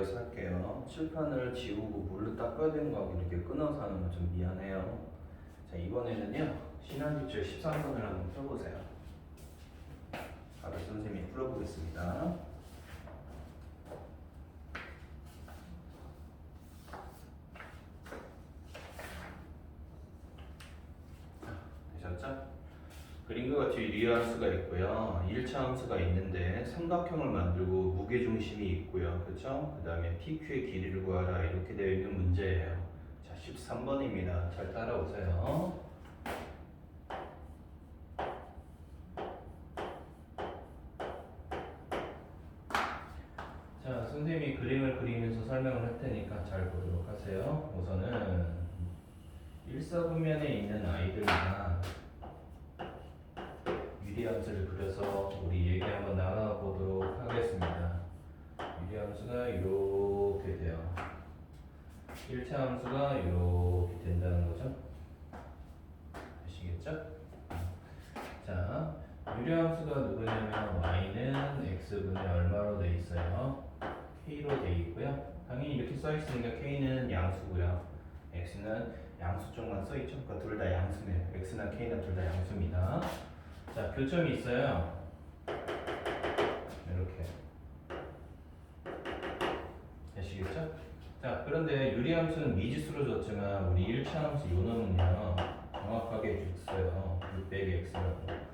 이어서 할게요. 칠판을 지우고 물로 닦아야 되는 거하고 이렇게 끊어서 하는 건 좀 미안해요. 자, 이번에는요. 신한지출 13번을 한번 펴보세요. 바로 선생님이 풀어보겠습니다. 되셨죠? 같이 리얼함수가 있고요. 1차 함수가 있는데 삼각형을 만들고 무게중심이 있고요. 그렇죠? 그 다음에 PQ의 길이를 구하라 이렇게 되어 있는 문제예요. 자, 13번입니다. 잘 따라오세요. 자, 선생님이 그림을 그리면서 설명을 할 테니까 잘 보도록 하세요. 우선은 일사분면에 있는 아이들만 유리함수를 그려서 우리 얘기 한번 나눠보도록 하겠습니다. 유리함수가 이렇게 돼요. 1차 함수가 이렇게 된다는 거죠. 아시겠죠? 자, 유리함수가 누구냐면 y는 x분의 얼마로 돼 있어요? k로 돼 있고요. 당연히 이렇게 써 있으니까 k는 양수고요. x는 양수 쪽만 써 있죠. 그러니까 둘 다 양수네요. x나 k나 둘 다 양수입니다. 자, 교점이 있어요. 이렇게. 아시겠죠? 자, 그런데 유리함수는 미지수로 줬지만 우리 1차 함수 요 놈은요. 정확하게 줬어요. 600x라고.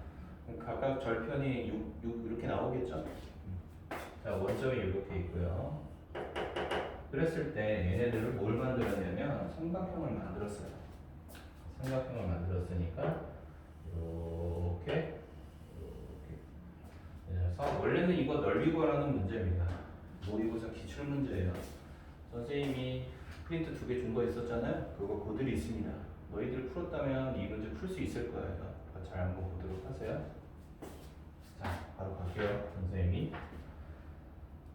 각각 절편이 6, 6 이렇게 나오겠죠? 자, 원점이 이렇게 있고요. 그랬을 때 얘네들을 뭘 만들었냐면 삼각형을 만들었어요. 삼각형을 만들었으니까 이렇게 이렇게 그래서 원래는 이거 넓이 구하라는 문제입니다. 모의고사 기출 문제예요. 선생님이 프린트 두 개 준 거 있었잖아요. 그거 고들이 있습니다. 너희들 풀었다면 이 문제 풀 수 있을 거예요. 잘 한번 보도록 하세요. 자, 바로 갈게요, 선생님이.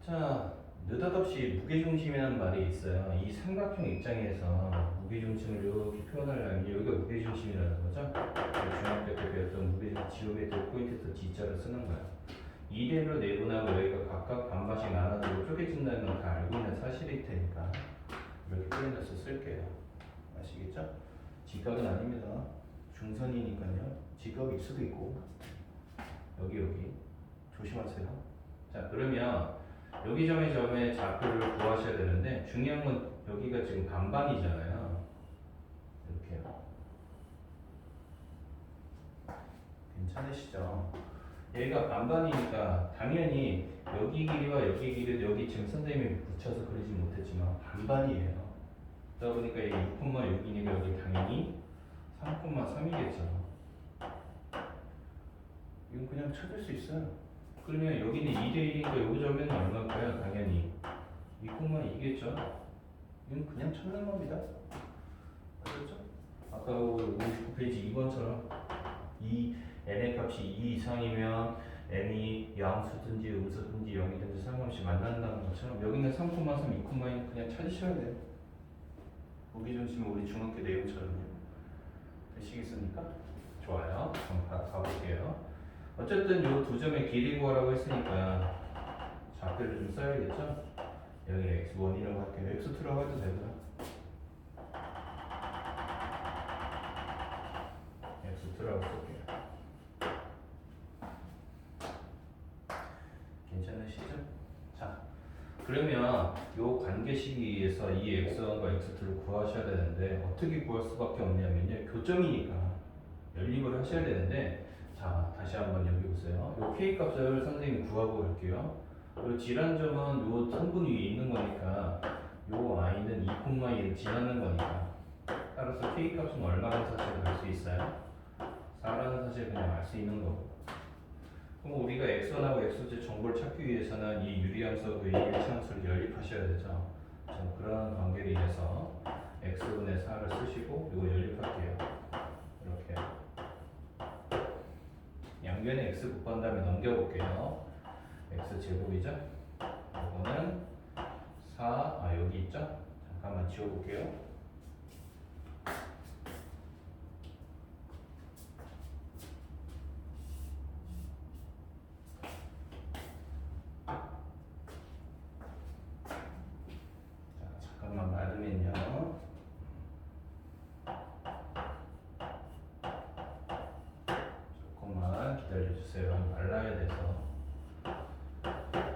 자, 느닷없이 무게중심이라는 말이 있어요. 이 삼각형 입장에서 무게중심을 이렇게 표현하려면 여기가 무게중심이라는 거죠. 중학교 때 배웠던 무게중심 때 포인트에서 G자를 쓰는 거예요. 이대로 내분하고 여기가 각각 반반씩 나눠지고 쪼개진다는 건 다 알고 있는 사실일 테니까 이렇게 표현해서 쓸게요. 아시겠죠? 직각은 아닙니다. 중선이니까요. 직각일 수도 있고 여기 여기 조심하세요. 자 그러면 여기 점에 점에 좌표를 구하셔야 되는데 중요한 건 여기가 지금 반반이잖아요. 이렇게요. 괜찮으시죠? 얘가 반반이니까 당연히 여기 길이와 여기 길이도 여기 지금 선생님이 붙여서 그리지 못했지만 반반이에요. 그러다 보니까 이 6,6이니까 여기 당연히 3,3이겠죠. 이건 그냥 찾을 수 있어요. 그러면 여기는 2대1이니까 여기 점에는 얼마일까요? 당연히 2,2겠죠. 이건 그냥 찾는 겁니다. 그렇죠? 아까 59페이지 2번처럼 이 n의 값이 2 이상이면 n이 양수든지 음수든지 0이든지 상관없이 만난다는 것처럼 여기는 3,3, 2,2는 그냥 찾으셔야 돼요. 무게중심은 우리 중학교 내용처럼요. 되시겠습니까? 좋아요. 그럼 가, 가볼게요. 어쨌든 요두 점의 길이 구하라고 했으니까 좌표를 좀 써야겠죠? 여기 x1이라고 할게요. x2라고 해도 되고요. x2라고 쓸게요. 괜찮으시죠? 자, 그러면 요 관계 시기에서 이 x1과 x2를 구하셔야 되는데 어떻게 구할 수밖에 없냐면요. 교점이니까 연립을 하셔야 되는데 자, 다시 한번 여기 보세요. 요 k 값을 선생님이 구하고 갈게요. 요 질환점은 요 선분 위에 있는 거니까 요 i는 2,2를 지나는 거니까 따라서 k 값은 얼마라는 사실을 알 수 있어요? 4라는 사실을 그냥 알 수 있는 거고 그럼 우리가 x1하고 x2 정보를 찾기 위해서는 이 유리함수하고 이 일치함수를 연립하셔야 되죠. 자, 그런 관계로 인해서 x분의 4를 쓰시고 이거 연립할게요. 이렇게 양변에 x 곱한 다음에 넘겨볼게요. x 제곱이죠. 이거는 4, 아 여기 있죠. 잠깐만 지워볼게요.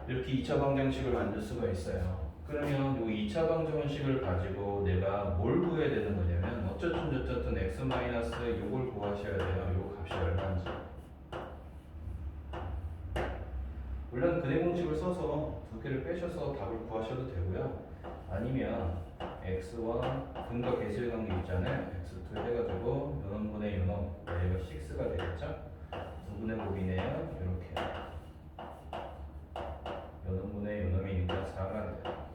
이렇게 2차 방정식을 만들 수가 있어요. 그러면 이 2차 방정식을 가지고 내가 뭘 구해야 되는 거냐면 어쨌든 저쨌든 x 마이너스 요걸 구하셔야 돼요. 요 값이 얼마인지. 물론 근해 공식을 써서 두 개를 빼셔서 답을 구하셔도 되고요. 아니면 x1 근과 계수의 관계 있잖아요. x2 해가지고 요놈분의 요놈 얘가 6가 되겠죠? 두 분의 곱이네요. 이렇게 요놈분의 요놈이니까 4가 돼요.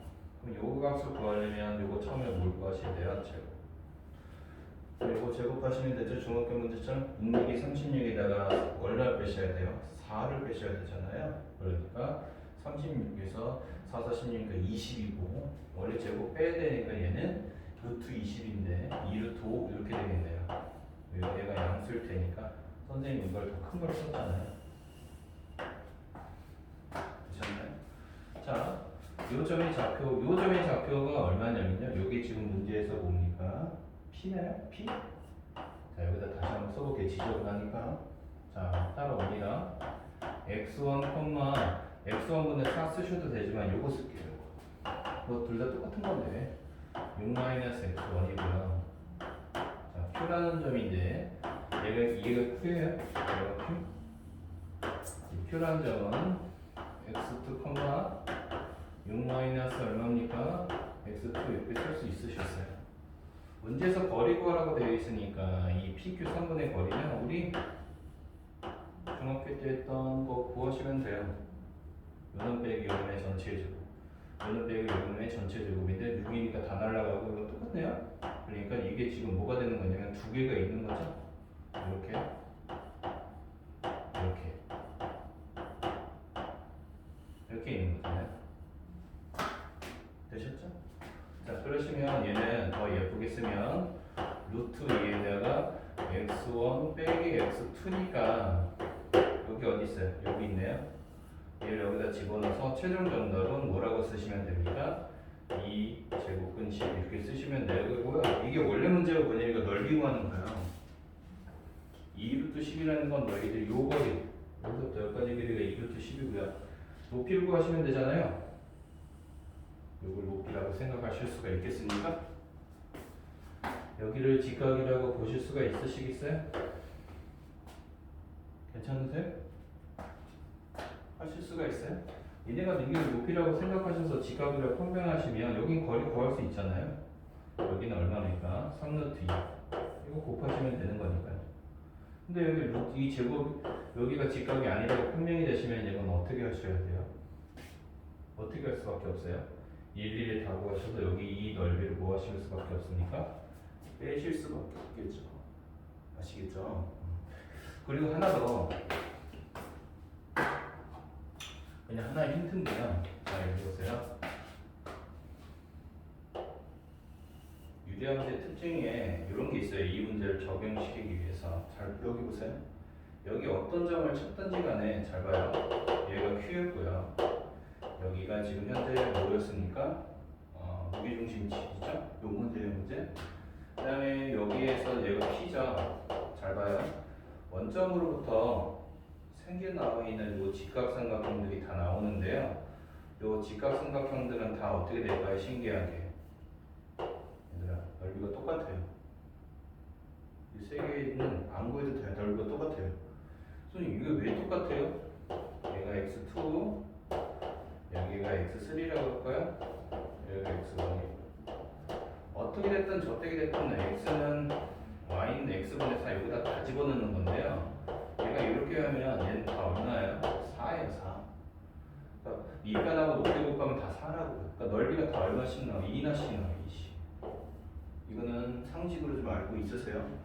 값을 구하려면 요거 처음에 뭘 구하셔야 돼요? 제곱. 그리고 제곱하시면 되죠. 중학교 문제처럼 6 36에다가 얼마를 빼셔야 돼요? 4를 빼셔야 되잖아요. 그러니까 36에서 4, 4, 16이니까 20이고 원래 제곱 빼야 되니까 얘는 루트 20인데 2루트 5 이렇게 되겠네요. 얘가 양수일 테니까 선생님 이걸 더 큰 걸 썼잖아요. 자, 요 점의 좌표, 요 점의 좌표가 얼마냐면요. 요게 지금 문제에서 뭡니까? P나요? P? 자, 여기다 다시 한번 써볼게요. 지적을 하니까. 자, 따라옵니다. x1, x1분의 4 쓰셔도 되지만 요거 쓸게요. 뭐 둘 다 똑같은 건데 6-x1이고요. 자, Q라는 점인데 얘가 얘가 Q예요. 얘가 Q. 이 Q라는 점은 x2, 6 마이너스 얼마입니까? x2 이렇게 쓸수 있으셨어요. 문제에서 거리 구하라고 되어 있으니까 이 PQ 3분의 거리는 우리 중학교 때 했던 거 구하시면 돼요. 요놈 빼기 요놈의 전체 제곱. 요놈 빼기 요놈의 전체 제곱인데 6이니까 다 날라가고 이거 똑같네요. 그러니까 이게 지금 뭐가 되는 거냐면 두 개가 있는 거죠. 이렇게 이렇게 있는 거잖아요. 되셨죠? 자 그러시면 얘는 더 예쁘게 쓰면 루트 2에다가 x1 빼기 x2니까 여기 어디 있어요? 여기 있네요. 얘를 집어넣어서 최종 정답은 뭐라고 쓰시면 됩니까? 2 제곱근 10 이렇게 쓰시면 되고요. 이게 원래 문제가 뭐냐니까 넓이 구하는 거예요. 2루트 10이라는 건 너희들 요 거리 여기서부터 여기까지 길이가 2루트 10이고요. 높이를 구하시면 되잖아요. 요걸 높이라고 생각하실 수가 있겠습니까? 여기를 직각이라고 보실 수가 있으시겠어요? 괜찮으세요? 하실 수가 있어요? 얘네가 능력을 높이라고 생각하셔서 직각이라고 판명하시면 여긴 거리 구할 수 있잖아요. 여기는 얼마니까? 3루트 2. 이거 곱하시면 되는 거니까요. 근데 여기 루트 이 제곱 여기가 직각이 아니라고 판명이 되시면 이건 어떻게 하셔야 돼요? 어떻게 할 수밖에 없어요? 일일이 다 구하셔도 여기 이 넓이를 구하실 수밖에 없으니까 빼실 수밖에 없겠죠. 아시겠죠? 그리고 하나 더 그냥 하나의 힌트인데요. 자, 여기 보세요. 유리함수의 특징에 이런 게 있어요. 이 문제를 적용시키기 위해서. 잘 여기 보세요. 여기 어떤 점을 찾든지 간에 잘 봐요. 얘가 Q였고요. 여기가 지금 현재 뭐였습니까? 어, 무게중심이죠? 요 문제의 문제. 그 다음에 여기에서 얘가 P죠. 잘 봐요. 원점으로부터 생겨 나와 있는 요 직각삼각형들이 다 나오는데요. 요 직각삼각형들은 다 어떻게 될까요? 신기하게. 얘들아, 넓이가 똑같아요. 이 세 개는 안 구해도 돼요. 넓이가 똑같아요. 선생님, 이게 왜 똑같아요? 얘가 x2, 여기가 x3라고 할까요? 여기가 x1이고. 어떻게 됐든 저떻게 됐든 x는 y는 x분의 4 여기다 다 집어넣는 건데요. 얘가 이렇게 하면 얘는 다 얼마예요? 4예요 4 그러니까 밑변하고 높이 곱하면 다 4라고. 그러니까 넓이가 다 얼마씩 나와? 2나 씩 나와 2씩 이거는 상식으로 좀 알고 있으세요?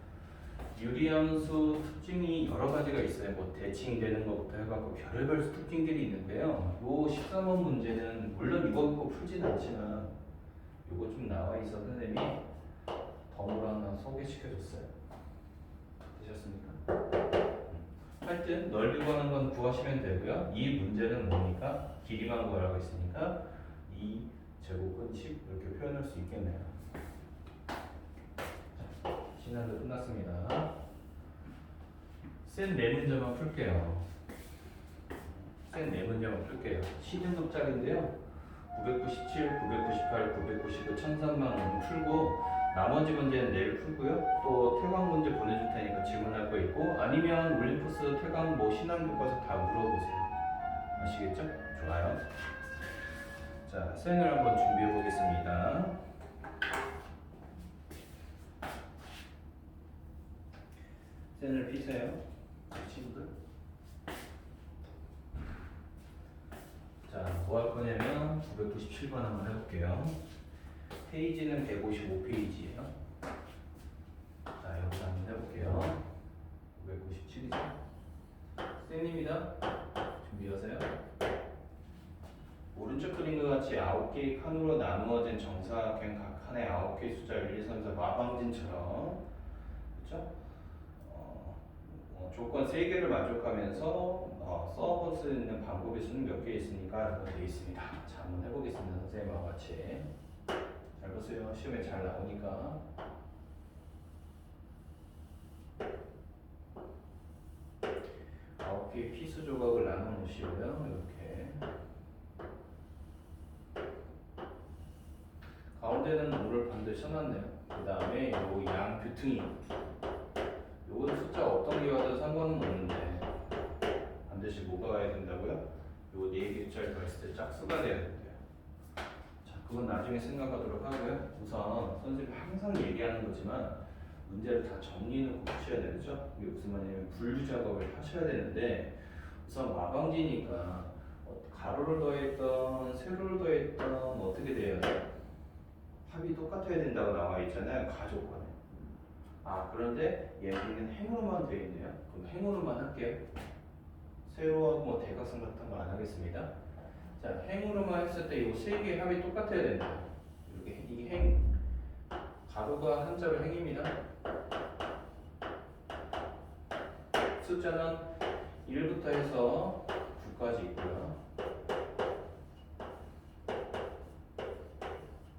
유리함수 특징이 여러 가지가 있어요. 뭐 대칭이 되는 것부터 해갖고 별의별 특징들이 있는데요. 요 13번 문제는 물론 이거 꼭 풀진 않지만 요거 좀 나와 있어 선생님이 덤으로 하나 소개시켜줬어요. 되셨습니까? 하여튼 넓이 구하는 건 구하시면 되고요. 이 문제는 뭡니까? 길이만 구하라고 했으니까 2 제곱은 10 이렇게 표현할 수 있겠네요. 자, 시간도 끝났습니다. 센 네 문제만 풀게요. 네 문제만 풀게요. 시등급짜리인데요. 997, 998, 999, 1003만 원 풀고 나머지 문제는 내일 풀고요. 또 퇴강 문제 보내줄 테니까 질문할 거 있고 아니면 올림푸스 퇴강 뭐 신앙 교과서 다 물어보세요. 아시겠죠? 좋아요. 자, 수행을 한번 준비해 보겠습니다. 셀을 피세요. 친구들. 자, 뭐 할 거냐면 997번 한번 해볼게요. 페이지는 155페이지예요. 자, 여기서 한번 해볼게요. 997이죠. 쌤입니다. 준비하세요. 오른쪽 그림과 같이 9개의 칸으로 나누어진 정사각형 각 칸에 9개의 숫자 1, 2, 3, 4 마방진처럼 그렇죠? 어, 어, 조건 3개를 만족하면서 어, 써볼 수 있는 방법의 수는 몇 개 있으니까 이거 되어 있습니다. 자, 한번 해보겠습니다. 선생님하고 같이. 잘 보세요. 시험에 잘 나오니까. 아홉 개의 피수 조각을 나눠 놓으시고요. 이렇게. 가운데는 오를 반드시 써놨네요. 그 다음에 요양 뷰퉁이. 요거는 숫자 어떤 게 와도 상관은 없는데 반드시 뭐가 와야 된다고요? 요네 개짜리 더했을 때 짝수가 된대요. 자, 그건 나중에 생각하도록 하고요. 우선 선생님이 항상 얘기하는 거지만 문제를 다 정리해놓고 푸셔야 되죠. 이게 무슨 말이냐면 분류 작업을 하셔야 되는데 우선 마방지니까 어, 가로를 더했던 세로를 더했던 어떻게 돼야 돼요? 합이 똑같아야 된다고 나와 있잖아요. 가족관에. 아 그런데 얘는 행으로만 되어 있네요. 그럼 행으로만 할게요. 세로하고 뭐 대각선 같은 거 안 하겠습니다. 자 행으로만 했을 때 이 세 개의 합이 똑같아야 된다. 이렇게 이게 행 가로가 한자로 행입니다. 숫자는 1부터 해서 9까지 있고요.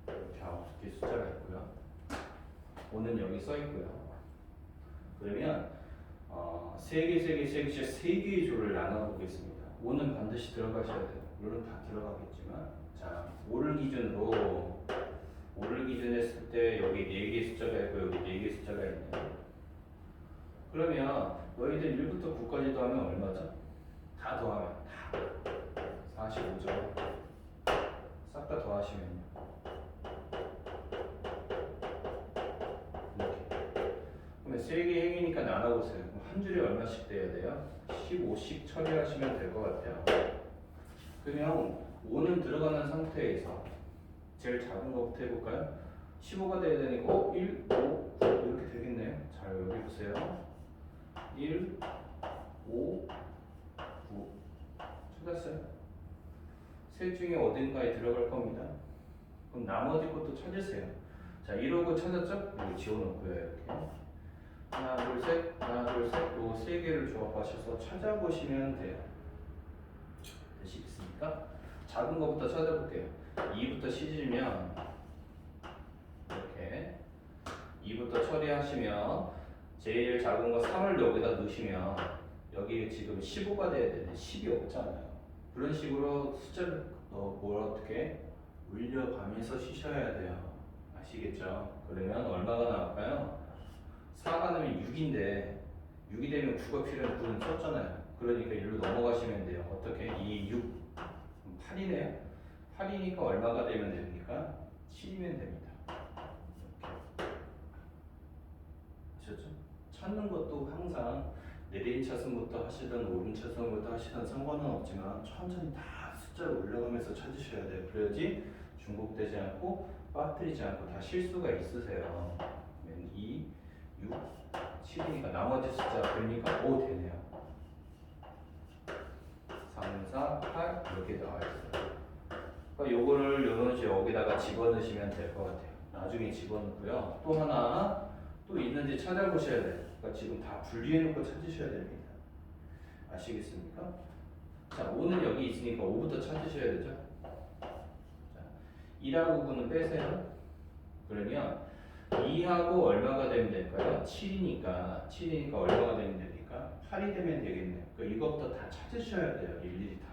이렇게 아홉 개 숫자가 있고요. 5는 여기 써 있고요. 그러면 어, 세 개, 세 개, 세 개씩 세 개의 조를 나눠 보겠습니다. 5는 반드시 들어가셔야 돼요. 물론 다 들어가겠지만, 자, 5를 기준으로 5를 기준 했을 때 여기 네개 숫자가 있고 여기 네개 숫자가 있네요. 그러면 너희들 1부터 9까지 더하면 얼마죠? 다 더하면 다 45죠. 싹 다 더하시면요. 이렇게. 그러면 세개 행이니까 나눠보세요. 한 줄에 얼마씩 돼야 돼요? 15씩 처리하시면 될 것 같아요. 그러면 5는 들어가는 상태에서 제일 작은 거부터 해볼까요? 15가 돼야 되니까 어? 1, 5, 9 이렇게 되겠네요. 자 여기 보세요. 1, 5, 9 찾았어요? 셋 중에 어딘가에 들어갈 겁니다. 그럼 나머지 것도 찾으세요. 자, 1호고 찾았죠? 여기 지워놓고요, 이렇게. 하나, 둘, 셋, 하나, 둘, 셋, 요세 개를 조합하셔서 찾아보시면 돼요. 되시겠 습니까? 작은 거부터 찾아볼게요. 2부터 시즈면 이렇게 2부터 처리하시면 제일 작은 거 3을 여기다 넣으시면 여기 지금 15가 돼야 되는데 10이 없잖아요. 그런 식으로 숫자를 어, 뭘 어떻게 올려가면서 쉬셔야 돼요. 아시겠죠? 그러면 얼마가 나올까요? 4가 나면 6인데 6이 되면 9가 필요한 9는 썼잖아요. 그러니까 1로 넘어가시면 돼요. 어떻게? 2, 6, 8이네요. 8이니까 얼마가 되면 됩니까? 7이면 됩니다. 아셨죠? 찾는 것도 항상 내린 차선부터 하시든 오른 차선부터 하시든 상관은 없지만 천천히 다 숫자를 올려가면서 찾으셔야 돼요. 그래야지 중복되지 않고 빠뜨리지 않고 다 실수가 있으세요. 2, 6, 7이니까 나머지 숫자 되니까 5 되네요. 3, 4, 8 이렇게 나와 있어요. 그러니까 요거를 이런 식으로 여기다가 집어넣으시면 될 것 같아요. 나중에 집어넣고요. 또 하나 또 있는지 찾아보셔야 돼요. 그러니까 지금 다 분리해놓고 찾으셔야 됩니다. 아시겠습니까? 자, 5는 여기 있으니까 5부터 찾으셔야 되죠. 자, 2하고 9는 빼세요. 그러면 2하고 얼마가 되면 될까요? 7이니까 7이니까 얼마가 되면 됩니까? 8이 되면 되겠네요. 그러니까 이것부터 다 찾으셔야 돼요. 일일이 다.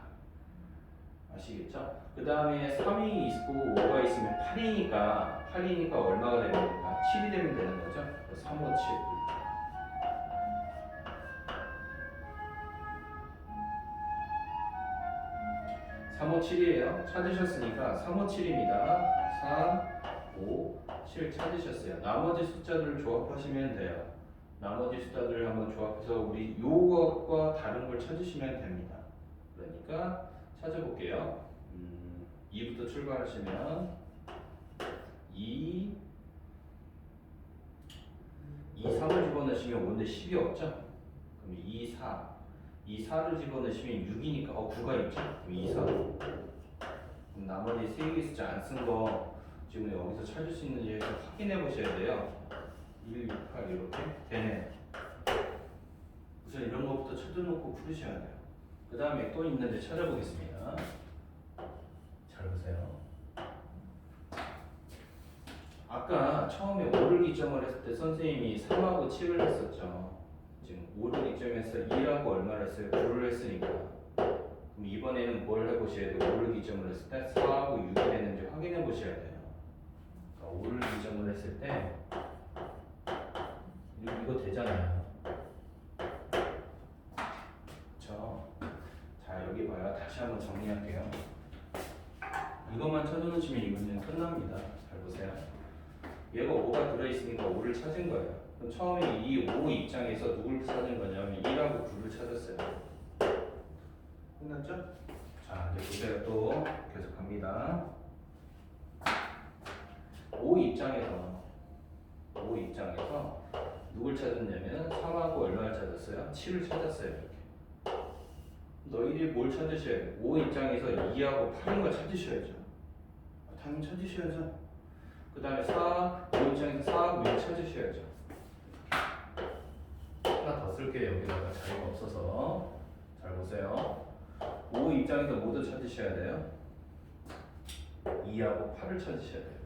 아시겠죠? 그 다음에 3이 있고 5가 있으면 8이니까 8이니까 얼마가 되는 겁니까? 7이 되면 되는 거죠? 3, 5, 7 357이에요. 찾으셨으니까 357입니다. 3, 5, 7 찾으셨어요. 나머지 숫자들을 조합하시면 돼요. 나머지 숫자들을 한번 조합해서 우리 요것과 다른 걸 찾으시면 됩니다. 그러니까 찾아볼게요. 음, 2부터 출발하시면 2, 2, 3을 집어넣으시면 5인데 10이 없죠? 그럼 2, 4이 4를 집어넣으시면 6이니까 어 9가 있죠? 그럼 2, 4 그럼 나머지 3개 숫자 안 쓴 거 지금 여기서 찾을 수 있는지 확인해 보셔야 돼요 1, 6, 8 이렇게? 되네. 우선 이런 것부터 찾아놓고 풀으셔야 돼요. 그 다음에 또 있는데 찾아보겠습니다. 잘 보세요. 아까 처음에 5를 기점을 했을 때 선생님이 3하고 7을 했었죠. 지금 5를 기점해서 2라고 얼마를 했어요? 9를 했으니까. 그럼 이번에는 뭘 해보셔야 돼요? 5를 기점을 했을 때 4하고 6이 되는지 확인해 보셔야 돼요. 그러니까 5를 기점을 했을 때 이거, 이거 되잖아요 그쵸? 자 여기 봐요 다시 한번 정리할게요 이것만 찾아놓으시면 이 문제는 끝납니다 잘 보세요 얘가 5가 들어있으니까 5를 찾은 거예요 그럼 처음에 이 5 입장에서 누굴 찾은 거냐면 1하고 9를 찾았어요. 끝났죠? 자, 이제 보세요. 또 계속 갑니다. 5 입장에서 5 입장에서 누굴 찾았냐면 3하고 얼마를 찾았어요? 7을 찾았어요. 이렇게. 너희들이 뭘 찾으셔야 돼요? 5 입장에서 2하고 8인 걸 찾으셔야죠. 아, 당연히 찾으셔야죠. 그 다음에 4, 5 입장에서 4하고 6 찾으셔야죠. 하나 더 쓸게요. 여기다가 자리가 없어서. 잘 보세요. 5 입장에서 모두 찾으셔야 돼요. 2하고 8을 찾으셔야 돼요.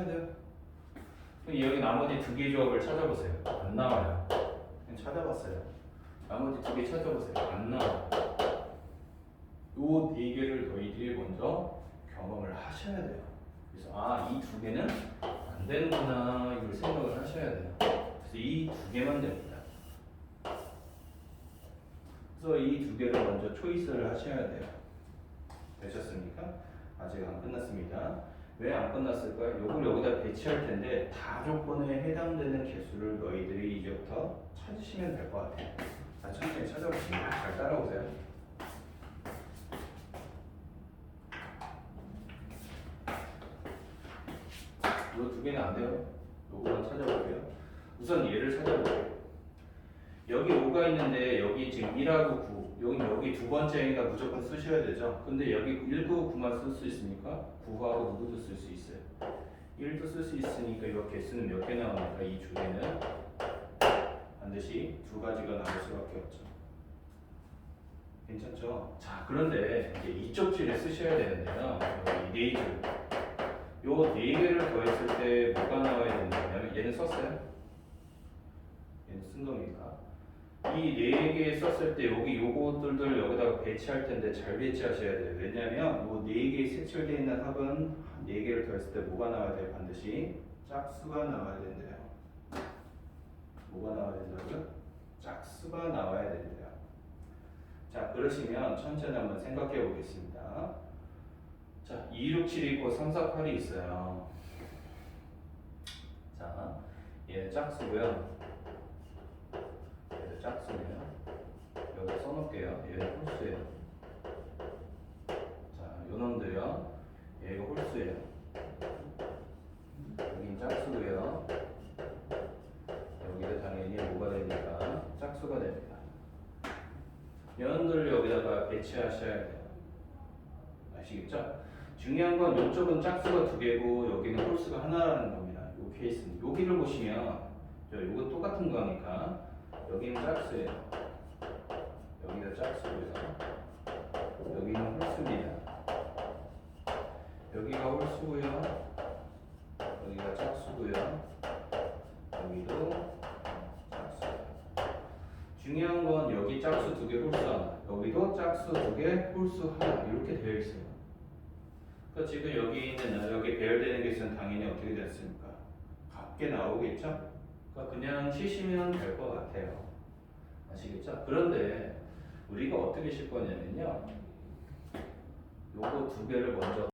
하셔야 돼요. 여기 나머지 두 개 조합을 찾아보세요. 안 나와요. 찾아봤어요. 나머지 두 개 찾아보세요. 안 나와요. 요 네 개를 너희들이 먼저 경험을 하셔야 돼요. 그래서 아 이 두 개는 안 되는구나 이걸 생각을 하셔야 돼요. 그래서 이 두 개만 됩니다. 그래서 이 두 개를 먼저 초이스를 하셔야 돼요. 되셨습니까? 아직 안 끝났습니다. 왜 안 끝났을까요? 요걸 여기다 배치할 텐데 다 조건에 해당되는 개수를 너희들이 이제부터 찾으시면 될 것 같아요. 자, 천천히 찾아보시면 잘 따라오세요. 요 두 개는 안 돼요. 요거만 찾아볼게요. 우선 얘를 찾아볼게요. 여기 5가 있는데 여기 지금 1하고 9 여기 여기 두 번째니까 무조건 쓰셔야 되죠. 근데 여기 1, 9, 9만 쓸 수 있습니까? 9하고 누구도 쓸 수 있어요. 1도 쓸 수 있으니까 이거 개수는 몇 개 나오니까 이 두 개는 반드시 두 가지가 나올 수밖에 없죠. 괜찮죠? 자 그런데 이제 이쪽 줄에 쓰셔야 되는데요. 여기 네 줄. 요네 개를 더했을 때 뭐가 나와야 된다면 얘는 썼어요? 얘는 쓴 겁니다. 이 네 개 썼을 때 여기 요거들들 여기다가 배치할 텐데 잘 배치하셔야 돼요. 왜냐면 요네 개 색칠되어 있는 합은 네 개를 더했을 때 뭐가 나와야 돼요? 반드시 짝수가 나와야 된대요. 뭐가 나와야 된다고요? 짝수가 나와야 된대요. 자 그러시면 천천히 한번 생각해 보겠습니다. 자, 2, 6, 7 있고 3, 4, 8이 있어요. 자, 얘는 짝수고요. 얘는 짝수네요. 여기 써놓을게요. 얘는 홀수예요. 자, 요 놈도요. 얘가 홀수예요. 여긴 짝수고요. 여기가 당연히 뭐가 되니까 짝수가 됩니다. 연들 여기다가 배치하셔야 돼요. 아시겠죠? 중요한 건 이쪽은 짝수가 두 개고 여기는 홀수가 하나라는 겁니다. 이 케이스는 여기를 보시면 저 이거 똑같은 거니까 여기는 짝수예요. 여기가 짝수고요. 여기는 홀수입니다. 여기가 홀수고요. 여기가 짝수고요. 여기도 짝수예요. 중요한 건 여기 짝수 두 개 홀수 하나, 여기도 짝수 두 개 홀수 하나 이렇게 되어 있어요. 그러니까 지금 여기 있는 여기 배열되는 게 있으면 당연히 어떻게 됐습니까? 같게 나오겠죠? 그러니까 그냥 치시면 될 것 같아요. 아시겠죠? 그런데 우리가 어떻게 실 거냐면요. 요거 두 개를 먼저